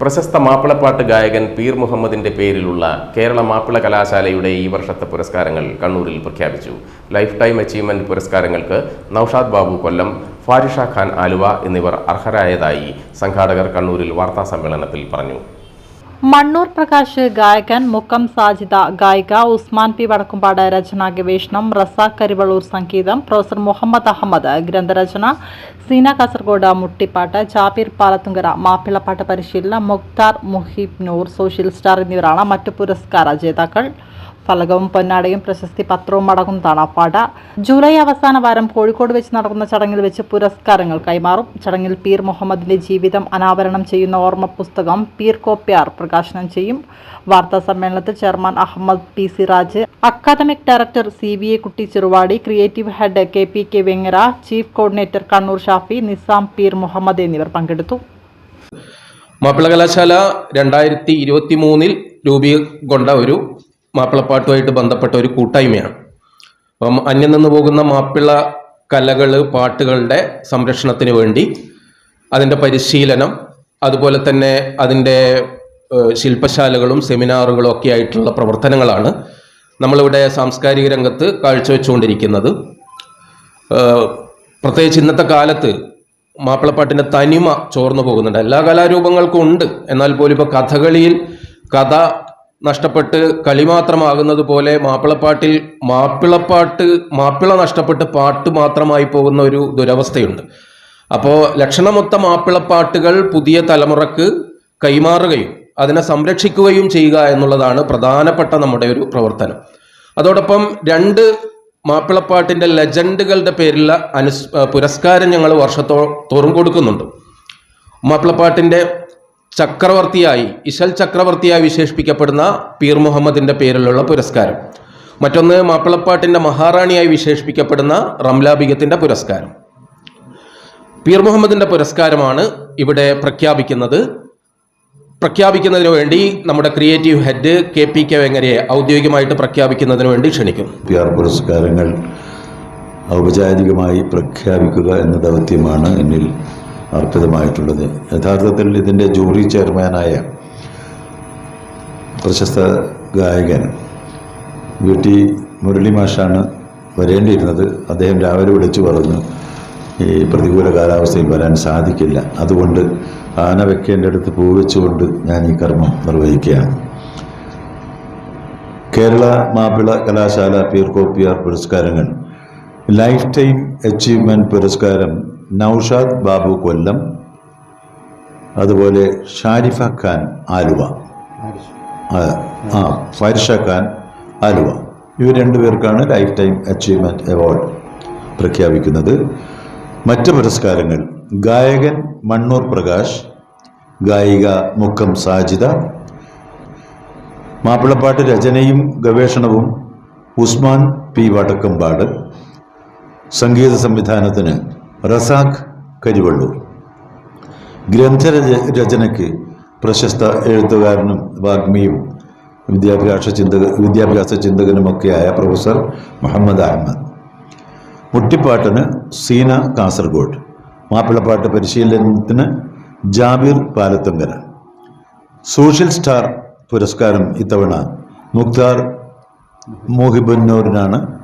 പ്രശസ്ത മാപ്പിളപ്പാട്ട് ഗായകൻ പീർ മുഹമ്മദിന്റെ പേരിലുള്ള കേരള മാപ്പിള കലാശാലയുടെ ഈ വർഷത്തെ പുരസ്കാരങ്ങൾ കണ്ണൂരിൽ പ്രഖ്യാപിച്ചു. ലൈഫ് ടൈം അച്ചീവ്മെന്റ് പുരസ്കാരങ്ങൾക്ക് നൌഷാദ് ബാബു കൊല്ലം ഫാരിഷ ഖാൻ ആലുവ എന്നിവർ അർഹരായതായി സംഘാടകർ കണ്ണൂരിൽ വാർത്താസമ്മേളനത്തിൽ പറഞ്ഞു. മണ്ണൂർ പ്രകാശ് ഗായകൻ മുക്കം സാജിദ ഗായിക ഉസ്മാൻ പി വടക്കുംപാട് രചന ഗവേഷണം റസാഖ് കരിവളൂർ സംഗീതം പ്രൊഫസർ മുഹമ്മദ് അഹമ്മദ് ഗ്രന്ഥരചന സീന കാസർഗോഡ് മുട്ടിപ്പാട്ട് ജാബിർ പാലത്തുങ്കര മാപ്പിളപ്പാട്ട് പരിശീലനം മുക്താർ മുഹീബ് നൂർ സോഷ്യൽ സ്റ്റാർ എന്നിവരാണ് മറ്റു പുരസ്കാര ജേതാക്കൾ. ഫലകവും പൊന്നാടയും പ്രശസ്തി പത്രവും അടങ്ങുന്നതാണ് പട ജൂലൈ അവസാന വാരം കോഴിക്കോട് വെച്ച് നടക്കുന്ന ചടങ്ങിൽ വെച്ച് പുരസ്കാരങ്ങൾ കൈമാറും. ചടങ്ങിൽ പീർ മുഹമ്മദിന്റെ ജീവിതം അനാവരണം ചെയ്യുന്ന ഓർമ്മ പുസ്തകം പീർ കോപ്യാർ പ്രകാശനം ചെയ്യും. വാർത്താ സമ്മേളനത്തിൽ chairman Ahmed P Siraj academic director C V A Kutty Cheruvadi creative head K P K Vengara chief coordinator Kannur Shafi Nizam Peer Muhammad എന്നിവർ പങ്കെടുത്തു. മാപ്പിള കലാശാല രണ്ടായിരത്തി ഇരുപത്തി മൂന്നിൽ രൂപീകൊണ്ട ഒരു മാപ്പിളപ്പാട്ടുമായിട്ട് ബന്ധപ്പെട്ട ഒരു കൂട്ടായ്മയാണ്. അപ്പം അന്യം നിന്ന് പോകുന്ന മാപ്പിള കലകൾ പാട്ടുകളുടെ സംരക്ഷണത്തിന് വേണ്ടി അതിന്റെ പരിശീലനം അതുപോലെ തന്നെ അതിന്റെ ശില്പശാലകളും സെമിനാറുകളും ഒക്കെ ആയിട്ടുള്ള പ്രവർത്തനങ്ങളാണ് നമ്മളിവിടെ സാംസ്കാരിക രംഗത്ത് കാഴ്ചവെച്ചുകൊണ്ടിരിക്കുന്നത്. പ്രത്യേകിച്ച് ഇന്നത്തെ കാലത്ത് മാപ്പിളപ്പാട്ടിന്റെ തനിമ ചോർന്നു പോകുന്നുണ്ട്. എല്ലാ കലാരൂപങ്ങൾക്കും ഉണ്ട്. എന്നാൽ പോലും ഇപ്പോൾ കഥകളിയിൽ കഥ നഷ്ടപ്പെട്ട് കളി മാത്രമാകുന്നത് പോലെ മാപ്പിളപ്പാട്ടിൽ മാപ്പിളപ്പാട്ട് മാപ്പിള നഷ്ടപ്പെട്ട് പാട്ട് മാത്രമായി പോകുന്ന ഒരു ദുരവസ്ഥയുണ്ട്. അപ്പോൾ ലക്ഷണമൊത്ത മാപ്പിളപ്പാട്ടുകൾ പുതിയ തലമുറയ്ക്ക് കൈമാറുകയും അതിനെ സംരക്ഷിക്കുകയും ചെയ്യുക എന്നുള്ളതാണ് പ്രധാനപ്പെട്ട നമ്മുടെ ഒരു പ്രവർത്തനം. അതോടൊപ്പം രണ്ട് മാപ്പിളപ്പാട്ടിന്റെ ലെജൻഡുകളുടെ പേരിലുള്ള അനുസ് പുരസ്കാരം ഞങ്ങൾ വർഷത്തോ തോറും കൊടുക്കുന്നുണ്ട്. മാപ്പിളപ്പാട്ടിന്റെ ചക്രവർത്തിയായി ഇശൽ ചക്രവർത്തിയായി വിശേഷിപ്പിക്കപ്പെടുന്ന പീർ മുഹമ്മദിന്റെ പേരിലുള്ള പുരസ്കാരം. മറ്റൊന്ന് മാപ്പിളപ്പാട്ടിന്റെ മഹാറാണിയായി വിശേഷിപ്പിക്കപ്പെടുന്ന റംലാബിഗത്തിന്റെ പുരസ്കാരം. പീർ മുഹമ്മദിന്റെ പുരസ്കാരമാണ് ഇവിടെ പ്രഖ്യാപിക്കുന്നത്. പ്രഖ്യാപിക്കുന്നതിന് വേണ്ടി നമ്മുടെ creative head K P K വെങ്ങരയെ ഔദ്യോഗികമായിട്ട് പ്രഖ്യാപിക്കുന്നതിന് വേണ്ടി ക്ഷണിക്കും. പി ആർ പുരസ്കാരങ്ങൾ ഔപചാരികമായി പ്രഖ്യാപിക്കുക എന്ന ദൗത്യമാണ് എന്നിൽ അർപ്പിതമായിട്ടുള്ളത്. യഥാർത്ഥത്തിൽ ഇതിന്റെ ജൂറി ചെയർമാനായ പ്രശസ്ത ഗായകൻ വി ടി മുരളി മാഷാണ് വരേണ്ടിയിരുന്നത്. അദ്ദേഹം രാവിലെ വിളിച്ചു പറഞ്ഞു ഈ പ്രതികൂല കാലാവസ്ഥയിൽ വരാൻ സാധിക്കില്ല. അതുകൊണ്ട് ആന വെക്കേന്റെ അടുത്ത് പൂവെച്ചുകൊണ്ട് ഞാൻ ഈ കർമ്മം നിർവഹിക്കുകയാണ്. കേരള മാപ്പിള കലാശാല പീർ കോപ്പിയാർ പുരസ്കാരങ്ങൾ ലൈഫ് ടൈം അച്ചീവ്മെന്റ് പുരസ്കാരം നൌഷാദ് ബാബു കൊല്ലം അതുപോലെ ഷാരിഫ ഖാൻ ആലുവ. ആ, ഫൈർഷ ഖാൻ ആലുവ. ഇവർ രണ്ടുപേർക്കാണ് ലൈഫ് ടൈം അച്ചീവ്മെന്റ് അവാർഡ് പ്രഖ്യാപിക്കുന്നത്. മറ്റ് പുരസ്കാരങ്ങൾ ഗായകൻ മണ്ണൂർ പ്രകാശ് ഗായിക മുക്കം സാജിദ മാപ്പിളപ്പാട്ട് രചനയും ഗവേഷണവും ഉസ്മാൻ പി വടക്കമ്പാട് സംഗീത സംവിധാനത്തിന് റസാഖ് കരിവള്ളൂർ. ഗ്രന്ഥരച രചനയ്ക്ക് പ്രശസ്ത എഴുത്തുകാരനും വാഗ്മിയും വിദ്യാഭ്യാസ ചിന്തക വിദ്യാഭ്യാസ ചിന്തകനുമൊക്കെയായ പ്രൊഫസർ മുഹമ്മദ് അഹമ്മദ്. മുട്ടിപ്പാട്ടിന് സീന കാസർഗോഡ്. മാപ്പിളപ്പാട്ട് പരിശീലനത്തിന് ജാബിർ പാലത്തുങ്കര. സോഷ്യൽ സ്റ്റാർ പുരസ്കാരം ഇത്തവണ മുക്താർ മോഹിബന്നൂരിനാണ്